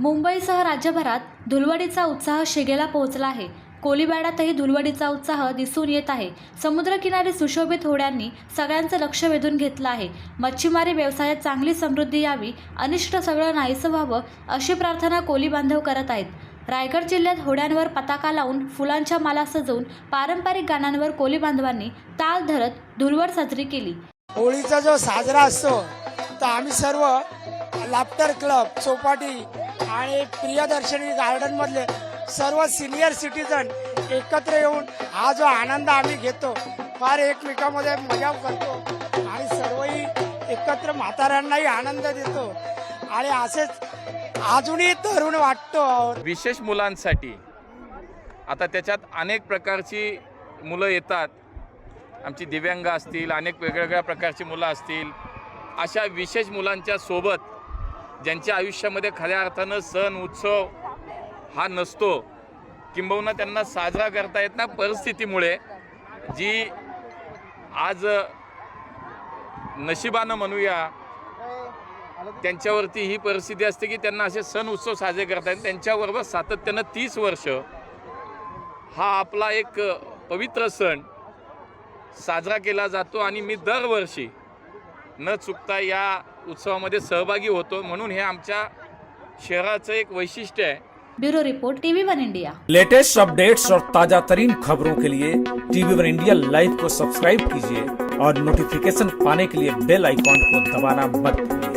मुंबईसह राज्यभरात धुलवडीचा उत्साह शिगेला पोहोचला आहे. कोलीबॅडातही धुलवडीचा उत्साह दिसून येत आहे. समुद्रकिनारी सुशोभित होड्यांनी सगळ्यांचं लक्ष वेधून घेतलं आहे. मच्छीमारी व्यवसायात चांगली समृद्धी यावी अनिष्ट सगळं नाहीसं व्हावं अशी प्रार्थना कोली बांधव करत आहेत. रायगड जिल्ह्यात होड्यांवर पताका लावून फुलांच्या माला सजवून पारंपरिक गाण्यांवर कोली बांधवांनी ताल धरत धुलवड साजरी केली. होळीचा जो साजरा असतो तर आम्ही सर्व लाफ्टर क्लब चौपाटी आणि प्रियदर्शनी गार्डन मधले सर्व सिनियर सिटीजन एकत्र येऊन हा जो आनंद आम्ही घेतो फार एकमेकामध्ये मजा करतो आणि सर्वही एकत्र म्हाताऱ्यांनाही आनंद देतो. आणि असेच अजूनही तरुण वाटतो आहोत. विशेष मुलांसाठी. आता त्याच्यात अनेक प्रकारची मुलं येतात. आमची दिव्यांग असतील अनेक वेगवेगळ्या प्रकारची मुलं असतील. अशा विशेष मुलांच्या सोबत ज्यांच्या आयुष्यामध्ये खऱ्या अर्थानं सण उत्सव हा नसतो. किंबहुना त्यांना साजरा करता येत ना परिस्थितीमुळे जी आज नशिबानं म्हणूया त्यांच्यावरती ही परिस्थिती असते की त्यांना असे सण उत्सव साजरे करता येत. त्यांच्याबरोबर सातत्यानं तीस वर्ष हा आपला एक पवित्र सण साजरा केला जातो आणि मी दरवर्षी न चुकता या उत्सवामध्ये सहभागी होतो म्हणून हे आमच्या शहराचं एक वैशिष्ट्य आहे. Bureau report TV one India. Latest updates और ताजा तरीन खबरों के लिए टीवी वन इंडिया लाइव को सब्सक्राइब कीजिए और नोटिफिकेशन पाने के लिए बेल आइकॉन को दबाना मत भूलिए।